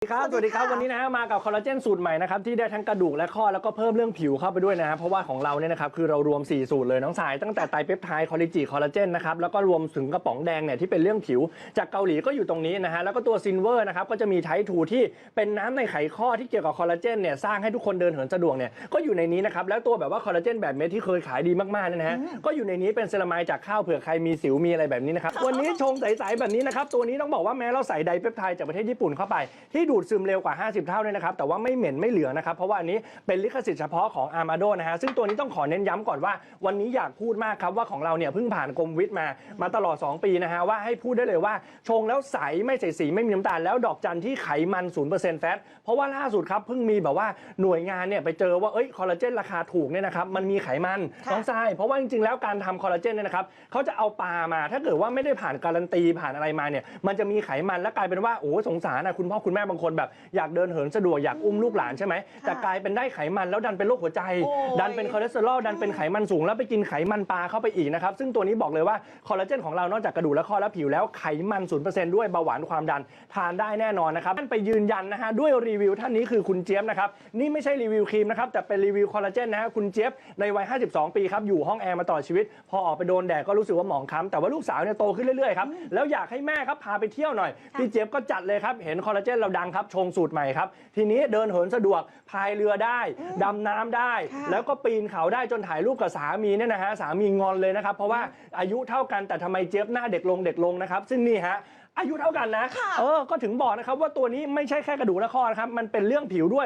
สวัสดีครับ สวัสดีครับ วันนี้นะฮะมากับคอลลาเจนสูตรใหม่นะครับที่ได้ทั้งกระดูกและข้อแล้วก็เพิ่มเรื่องผิวเข้าไปด้วยนะฮะเพราะว่าของเราเนี่ยนะครับคือเรารวม 4 สูตรเลยน้องสายตั้งแต่ไตรเปปไทด์คอลลิจิคอลลาเจนนะครับแล้วก็รวมถึงกระป๋องแดงเนี่ยที่เป็นเรื่องผิว จากเกาหลีก็อยู่ตรงนี้นะฮะแล้วก็ตัวซินเวอร์นะครับก็จะมีไททูที่เป็นน้ำในไขข้อที่เกี่ยวกับคอลลาเจนเนี่ยสร้างให้ทุกคนเดินเหินสะดวกเนี่ยก็อยู่ในนี้นะครับแล้วตัวแบบว่าคอลลาเจนแบบเม็ดที่เคยขายดีมากๆเนี่ยนะฮะก็อยู่ในนี้เป็นเซรามายจากข้าวเผื่อใครมีสิวมีอะไรแบบนี้นะครับวันนี้ชงใสๆแบบนี้นะครับตัวนี้ต้องบอกว่าแม้เราใส่ไดเปปไทด์จากประเทศญี่ปุ่นเข้าไปที่ดูดซึมเร็วกว่า 50 เท่าเลยนะครับ แต่ว่าไม่เหม็นไม่เหลืองนะครับ เพราะว่าอันนี้เป็นลิขสิทธิ์เฉพาะของอาร์มาโดนะฮะ ซึ่งตัวนี้ต้องขอเน้นย้ำก่อนว่า วันนี้อยากพูดมากครับว่าของเราเนี่ยเพิ่งผ่านกรมวิทย์มา มาตลอด 2 ปีนะฮะว่าให้พูดได้เลยว่า ชงแล้วใสไม่ใส่สีไม่มีน้ำตาลแล้วดอกจันที่ไขมัน 0%แฟต เพราะว่าล่าสุดครับเพิ่งมีแบบว่าหน่วยงานเนี่ยไปเจอว่าเอ้ยคอลลาเจนราคาถูกเนี่ยนะครับมันมีไขมันค่ะน้องทรายเพราะว่าจริงๆแล้วการทำคอลลาเจนเนี่ยนะครับเขาจะเอาปลามาถ้าเกิดว่าไม่ได้ผ่านการันตีผ่านอะไรมาเนี่ยมันจะมีไขมันแล้วกลายเป็นว่าโอ้สงสารนะคุณพ่อคุณแม่บางคนแบบอยากเดินเหินสะดวกอยากอุ้มลูกหลานใช่ไหมแต่กลายเป็นได้ไขมันแล้วดันเป็นโรคหัวใจโอ้ยดันเป็นคอเลสเตอรอลดันเป็นไขมันสูงแล้วไปกินไขมันปลาเข้าไปอีกนะครับซึ่งตัวนี้บอกเลยว่าคอลลาเจนของเรานอกจากกระดูกและข้อและผิวแล้วไขมัน0%ด้วยเบาหวานความดันทานได้แน่นอนนะครับท่านไปยืนยันนะฮะด้วยรีวิวท่านนี้คือคุณเจี๊ยบนะครับนี่ไม่ใช่รีวิวครีมนะครับแต่เป็นรีวิวคอลลาเจนนะฮะคุณเจี๊ยบในวัย 52 ปีครับอยู่ห้องแอร์มาตลอดชีวิต พอออกไปโดนแดดก็รู้สึกว่าหมองคล้ำแต่ว่าลูกสาวเนี่ยโตขึ้นเรื่อยๆครับแล้วอยากให้แม่ครับพาไปเที่ยวหน่อยพี่เจี๊ยบก็จัดเลยครับเห็นคอลลาเจนเราดังครับชงสูตรใหม่ครับ ทีนี้เดินเหินสะดวกพายเรือได้ ดำน้ำได้ ค่ะแล้วก็ปีนเขาได้จนถ่ายรูปกับสามีเนี่ยนะฮะสามีงอนเลยนะครับ เพราะว่าอายุเท่ากันแต่ทำไมเจี๊ยบหน้าเด็กลงเด็กลงนะครับ ซึ่งนี่ฮะอายุเท่ากันนะ ค่ะ เออก็ถึงบอกนะครับว่าตัวนี้ไม่ใช่แค่กระดูกและข้อนะครับมันเป็นเรื่องผิวด้วย